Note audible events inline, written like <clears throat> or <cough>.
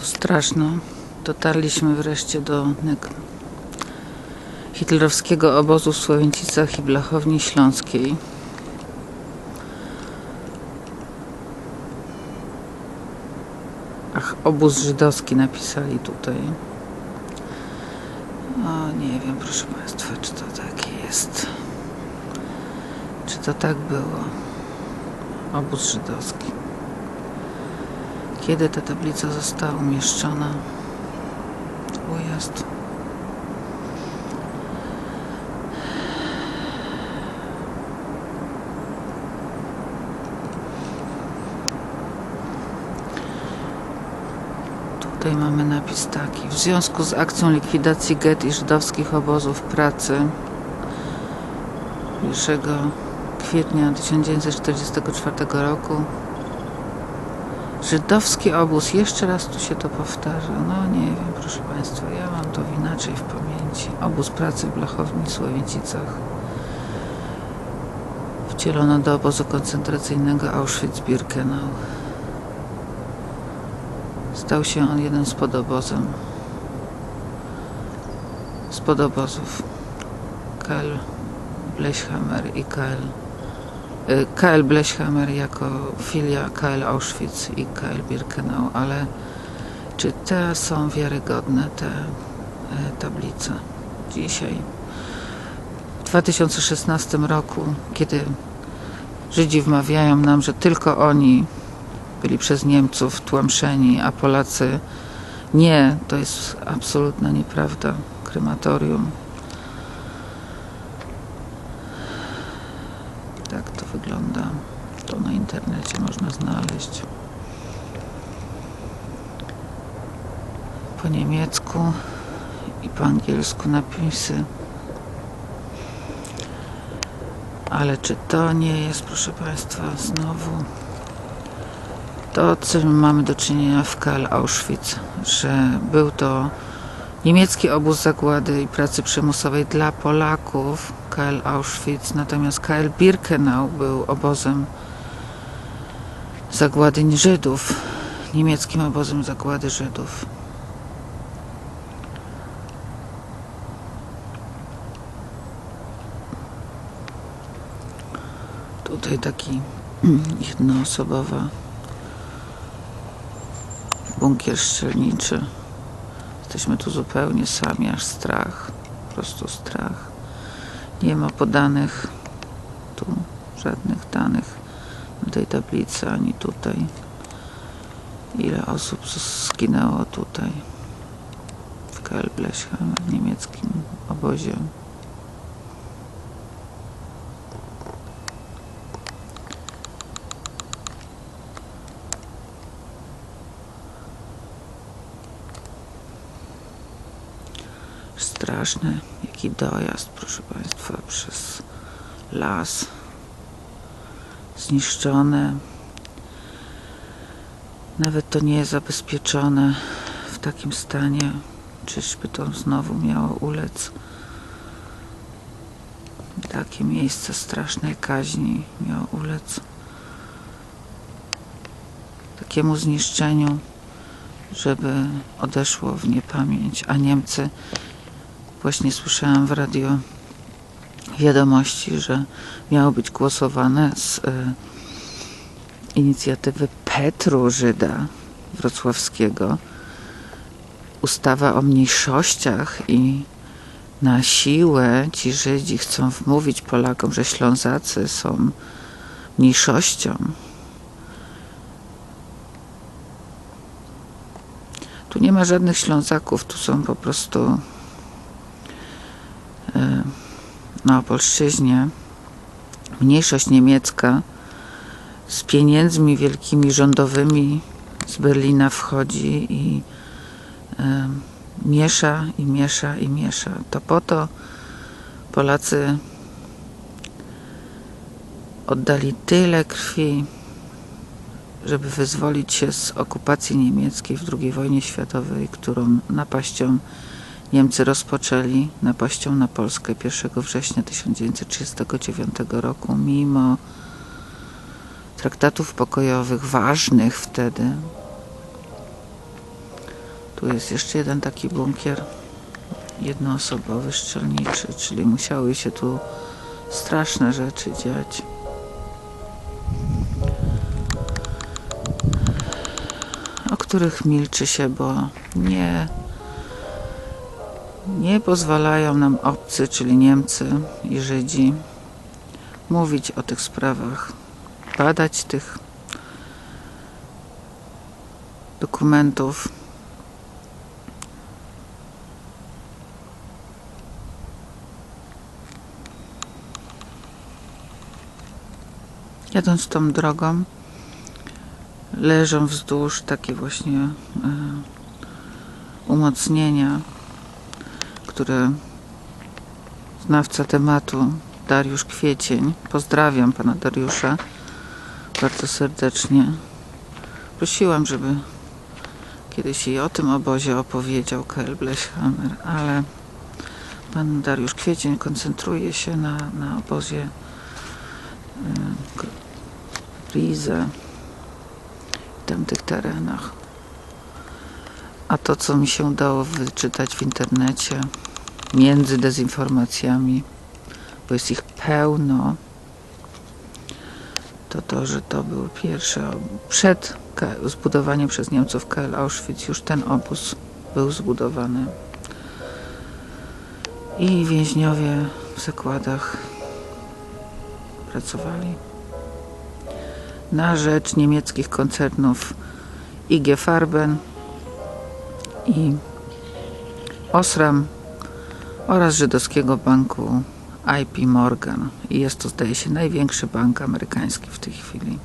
To straszno. Dotarliśmy wreszcie do hitlerowskiego obozu w Słowięcicach i Blachowni Śląskiej. Ach, obóz żydowski napisali tutaj. O, nie wiem, proszę Państwa, czy to takie jest. Czy to tak było? Obóz żydowski. Kiedy ta tablica została umieszczona? Jest. Tutaj mamy napis taki. W związku z akcją likwidacji get i żydowskich obozów pracy 1 kwietnia 1944 roku Żydowski obóz, jeszcze raz tu się to powtarza. No nie wiem, proszę Państwa, ja mam to inaczej w pamięci. Obóz pracy w Blachowni w Słowięcicach. Wcielono do obozu koncentracyjnego Auschwitz-Birkenau. Stał się on jednym z podobozem. Z podobozów. KL Blechhammer i y, KL Blechhammer jako filia KL Auschwitz i KL Birkenau, ale czy te są wiarygodne, te e, tablice dzisiaj? W 2016 roku, kiedy Żydzi wmawiają nam, że tylko oni byli przez Niemców tłamszeni, a Polacy nie, to jest absolutna nieprawda. Krematorium. Tak to wygląda. To na internecie można znaleźć. Po niemiecku i po angielsku napisy. Ale czy to nie jest, proszę Państwa, znowu to, czym mamy do czynienia w KL Auschwitz, że był to niemiecki obóz zagłady i pracy przymusowej dla Polaków, KL Auschwitz, natomiast KL Birkenau był obozem zagłady Żydów, niemieckim obozem zagłady Żydów. Tutaj taki <clears throat> jednoosobowa bunkier strzelniczy. Jesteśmy tu zupełnie sami, aż strach. Po prostu strach. Nie ma podanych tu żadnych danych na tej tablicy, ani tutaj. Ile osób zginęło tutaj w Blechhammer, w niemieckim obozie. Straszny, jaki dojazd, proszę Państwa, przez las. Zniszczone. Nawet to nie jest zabezpieczone w takim stanie. Czyżby to znowu miało ulec? Takie miejsce strasznej kaźni miało ulec. Takiemu zniszczeniu, żeby odeszło w niepamięć, a Niemcy Właśnie słyszałam w radio wiadomości, że miało być głosowane z y, inicjatywy Petru Żyda Wrocławskiego ustawa o mniejszościach i na siłę ci Żydzi chcą wmówić Polakom, że Ślązacy są mniejszością. Tu nie ma żadnych Ślązaków, tu są po prostu na Opolszczyźnie mniejszość niemiecka z pieniędzmi wielkimi rządowymi z Berlina wchodzi i y, miesza i miesza i miesza. To po to Polacy oddali tyle krwi, żeby wyzwolić się z okupacji niemieckiej w II wojnie światowej, którą napaścią Niemcy rozpoczęli napaścią na Polskę 1 września 1939 roku, mimo traktatów pokojowych ważnych wtedy. Tu jest jeszcze jeden taki bunkier jednoosobowy, strzelniczy, czyli musiały się tu straszne rzeczy dziać. O których milczy się, bo nie, nie pozwalają nam obcy, czyli Niemcy i Żydzi, mówić o tych sprawach, badać tych dokumentów. Jadąc tą drogą, leżą wzdłuż takie właśnie e, umocnienia, które znawca tematu Dariusz Kwiecień, pozdrawiam pana Dariusza bardzo serdecznie. Prosiłam, żeby kiedyś i o tym obozie opowiedział K.L. Blechhammer, ale pan Dariusz Kwiecień koncentruje się na, na obozie Rize w tamtych terenach. A to, co mi się udało wyczytać w internecie między dezinformacjami, bo jest ich pełno, to to, że to był pierwszy, przed zbudowaniem przez Niemców KL Auschwitz, już ten obóz był zbudowany. I więźniowie w zakładach pracowali na rzecz niemieckich koncernów IG Farben i Osram oraz żydowskiego banku IP Morgan. I jest to, zdaje się, największy bank amerykański w tej chwili.